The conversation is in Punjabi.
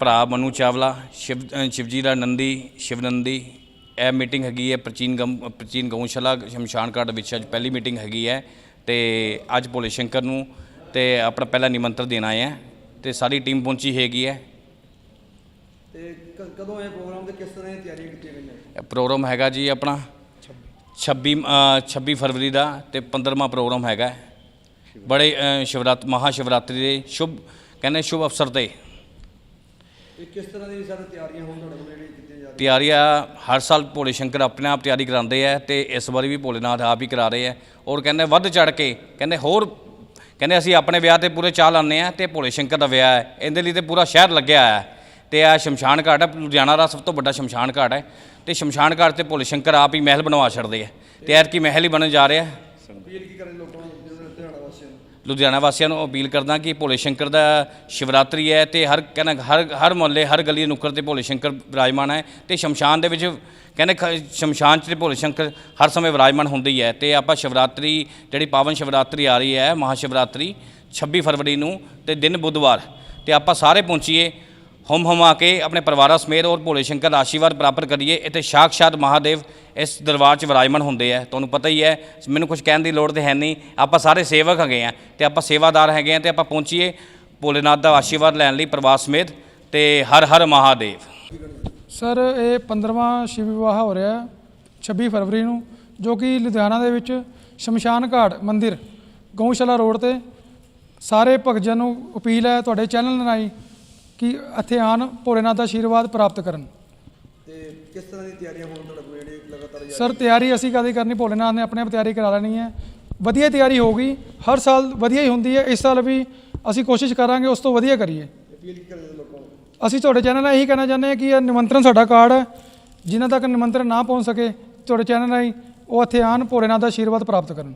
ਭਰਾ ਮਨੂ ਚਾਵਲਾ ਸ਼ਿਵ ਸ਼ਿਵਜੀ ਦਾ ਨੰਦੀ ਸ਼ਿਵਨੰਦੀ ਇਹ ਮੀਟਿੰਗ ਹੈਗੀ ਹੈ ਪ੍ਰਾਚੀਨ ਗਮ ਪ੍ਰਾਚੀਨ ਗਊਸ਼ਾਲਾ ਸ਼ਮਸ਼ਾਨ ਘਾਟ ਵਿੱਚ ਅੱਜ ਪਹਿਲੀ ਮੀਟਿੰਗ ਹੈਗੀ ਹੈ ਤੇ ਅੱਜ ਭੋਲੇ ਸ਼ੰਕਰ ਨੂੰ ਤੇ ਆਪਣਾ ਪਹਿਲਾ ਨਿਮੰਤਰਣ ਦੇਣ ਆਏ ਹੈ ਤੇ ਸਾਰੀ ਟੀਮ ਪਹੁੰਚੀ ਹੈਗੀ ਹੈ। ਤੇ ਕ- ਕਦੋਂ ਇਹ ਪ੍ਰੋਗਰਾਮ ਤੇ ਕਿਸ ਤਰ੍ਹਾਂ ਦੀ ਤਿਆਰੀਆਂ ਕੀਤੀਆਂ ਗਈਆਂ ਇਹ ਪ੍ਰੋਗਰਾਮ ਹੈਗਾ ਜੀ ਆਪਣਾ 26 ਅ, 26 ਫਰਵਰੀ ਦਾ ਤੇ 15ਵਾਂ ਪ੍ਰੋਗਰਾਮ ਹੈਗਾ ਹੈ। ਬੜੇ ਅ, ਸ਼ਿਵਰਾਤ ਮਹਾ ਸ਼ਿਵਰਾਤਰੀ ਦੇ ਸ਼ੁਭ ਕਹਿੰਦੇ ਸ਼ੁਭ ਅਵਸਰ ਤੇ। ਇਹ ਕਿਸ ਤਰ੍ਹਾਂ ਦੀ ਸਾਰੇ ਤਿਆਰੀਆਂ ਹੋਣ ਤੁਹਾਡੇ ਕੋਲ ਜਿਹੜੀਆਂ ਕੀਤੀਆਂ ਜਾ ਰਹੀਆਂ? ਤਿਆਰੀਆਂ ਹਰ ਸਾਲ ਭੋਲੇ ਸ਼ੰਕਰ ਆਪਣੇ ਆਪ ਤਿਆਰੀ ਕਰਾਉਂਦੇ ਆ ਤੇ ਇਸ ਵਾਰੀ ਵੀ ਭੋਲੇਨਾਥ ਆਪ ਹੀ ਕਰਾ ਰਹੇ ਆ। ਔਰ ਕਹਿੰਦੇ ਵੱਧ ਚੜ ਕੇ ਕਹਿੰਦੇ ਹੋਰ ਕਹਿੰਦੇ ਅਸੀਂ ਆਪਣੇ ਵਿਆਹ ਤੇ ਪੂਰੇ ਚਾਹ ਲਾਉਂਦੇ ਆ ਤੇ ਭੋਲੇ ਸ਼ੰਕਰ ਦਾ ਵਿਆਹ ਹੈ। ਇਹਦੇ ਲਈ ਤੇ ਪੂਰਾ ਸ਼ਹਿਰ ਲੱਗਿਆ ਹੈ ਤੇ ਆ ਸ਼ਮਸ਼ਾਨ ਘਾਟ ਹੈ ਲੁਧਿਆਣਾ ਦਾ ਸਭ ਤੋਂ ਵੱਡਾ ਸ਼ਮਸ਼ਾਨ ਘਾਟ ਹੈ। ਤੇ ਸ਼ਮਸ਼ਾਨ ਘਾਟ ਤੇ ਭੋਲੇ ਸ਼ੰਕਰ ਆਪ ਹੀ ਮਹਿਲ ਬਣਵਾ ਛੱਡਦੇ ਆ ਤੇ ਐਤਕੀ ਮਹਿਲ ਹੀ ਬਣਨ ਜਾ ਰਿਹਾ ਅਪੀਲ ਕੀ ਕਰੇ ਲੋਕਾਂ ਨੂੰ ਜਿਹੜੇ ਲੁਧਿਆਣਾ ਵਾਸੀਆਂ ਨੂੰ ਲੁਧਿਆਣਾ ਵਾਸੀਆਂ ਨੂੰ ਅਪੀਲ ਕਰਦਾ ਕਿ ਭੋਲੇ ਸ਼ੰਕਰ ਦਾ ਸ਼ਿਵਰਾਤਰੀ ਹੈ ਤੇ ਹਰ ਕਹਿੰਦਾ ਹਰ ਹਰ ਮੁਹੱਲੇ, ਹਰ ਗਲੀ ਨੁੱਕਰ ਤੇ ਭੋਲੇ ਸ਼ੰਕਰ ਵਿਰਾਜਮਾਨ ਹੈ ਤੇ ਸ਼ਮਸ਼ਾਨ ਦੇ ਵਿੱਚ ਕਹਿੰਦੇ ਖ- ਸ਼ਮਸ਼ਾਨ 'ਚ ਭੋਲੇ ਸ਼ੰਕਰ ਹਰ ਸਮੇਂ ਵਿਰਾਜਮਾਨ ਹੁੰਦੇ ਹੀ ਹੈ ਤੇ ਆਪਾਂ ਸ਼ਿਵਰਾਤਰੀ, ਜਿਹੜੀ ਪਾਵਨ ਸ਼ਿਵਰਾਤਰੀ ਆ ਰਹੀ ਹੈ ਮਹਾ ਸ਼ਿਵਰਾਤਰੀ 26 ਫਰਵਰੀ ਨੂੰ ਤੇ ਦਿਨ ਬੁੱਧਵਾਰ ਤੇ ਆਪਾਂ ਸਾਰੇ ਪਹੁੰਚੀਏ। ਹਮ ਹਮਾ ਕੇ ਆਪਣੇ ਪਰਿਵਾਰਾਂ ਸਮੇਤ ਔਰ ਭੋਲੇ ਸ਼ੰਕਰ ਦਾ ਆਸ਼ੀਰਵਾਦ ਪ੍ਰਾਪਤ ਕਰੀਏ ਇੱਥੇ ਸਾਕਸ਼ਾਤ ਮਹਾਦੇਵ ਇਸ ਦਰਬਾਰ 'ਚ ਵਿਰਾਜਮਾਨ ਹੁੰਦੇ ਆ ਤੁਹਾਨੂੰ ਪਤਾ ਹੀ ਹੈ ਮੈਨੂੰ ਕੁਝ ਕਹਿਣ ਦੀ ਲੋੜ ਤੇ ਹੈ ਨਹੀਂ ਆਪਾਂ ਸਾਰੇ ਸੇਵਕ ਹੈਗੇ ਆ ਤੇ ਆਪਾਂ ਸੇਵਾਦਾਰ ਹੈਗੇ ਆ ਤੇ ਆਪਾਂ ਪਹੁੰਚੀਏ ਭੋਲੇਨਾਥ ਦਾ ਆਸ਼ੀਰਵਾਦ ਲੈਣ ਲਈ ਪਰਿਵਾਰ ਸਮੇਤ ਤੇ ਹਰ ਹਰ ਮਹਾਦੇਵ ਸਰ ਇਹ 15ਵਾਂ ਸ਼ਿਵ ਵਿਵਾਹ ਹੋ ਰਿਹਾ ਹੈ 26 ਫਰਵਰੀ ਨੂੰ ਜੋ ਕਿ ਲੁਧਿਆਣਾ ਦੇ ਵਿੱਚ ਸ਼ਮਸ਼ਾਨ ਘਾਟ ਮੰਦਿਰ ਗਊਸ਼ਾਲਾ ਰੋਡ ਤੇ ਸਾਰੇ ਭਗਤਾਂ ਨੂੰ ਅਪੀਲ ਹੈ ਤੁਹਾਡੇ ਚੈਨਲ ਰਾਹੀਂ ਕਿ ਇੱਥੇ ਆਣ ਭੋਲੇਨਾਥ ਦਾ ਆਸ਼ੀਰਵਾਦ ਪ੍ਰਾਪਤ ਕਰਨ। ਤੇ ਕਿਸ ਤਰ੍ਹਾਂ ਦੀ ਤਿਆਰੀਆਂ ਹੋਣ ਤੁਹਾਡੇ ਕੋਲ ਜਿਹੜੀ ਲਗਾਤਾਰ ਸਰ ਤਿਆਰੀ ਅਸੀਂ ਕਦੇ ਕਰਨੀ ਭੋਲੇਨਾਥ ਨੇ ਆਪਣੇ ਆਪ ਤਿਆਰੀ ਕਰਾ ਲੈਣੀ ਹੈ। ਵਧੀਆ ਤਿਆਰੀ ਹੋਊਗੀ ਹਰ ਸਾਲ ਵਧੀਆ ਹੀ ਹੁੰਦੀ ਹੈ। ਇਸ ਸਾਲ ਵੀ ਅਸੀਂ ਕੋਸ਼ਿਸ਼ ਕਰਾਂਗੇ ਉਸ ਤੋਂ ਵਧੀਆ ਕਰੀਏ। ਅਸੀਂ ਤੁਹਾਡੇ ਚੈਨਲ ਰਾਹੀਂ ਇਹੀ ਕਹਿਣਾ ਚਾਹੁੰਦੇ ਹਾਂ ਕਿ ਇਹ ਨਿਮੰਤਰਣ ਸਾਡਾ ਕਾਰਡ ਹੈ। ਜਿਨ੍ਹਾਂ ਤੱਕ ਨਿਮੰਤਰਣ ਨਾ ਪਹੁੰਚ ਸਕੇ ਤੁਹਾਡੇ ਚੈਨਲ ਰਾਹੀਂ ਉਹ ਇੱਥੇ ਆਣ ਭੋਲੇਨਾਥ ਦਾ ਆਸ਼ੀਰਵਾਦ ਪ੍ਰਾਪਤ ਕਰਨ।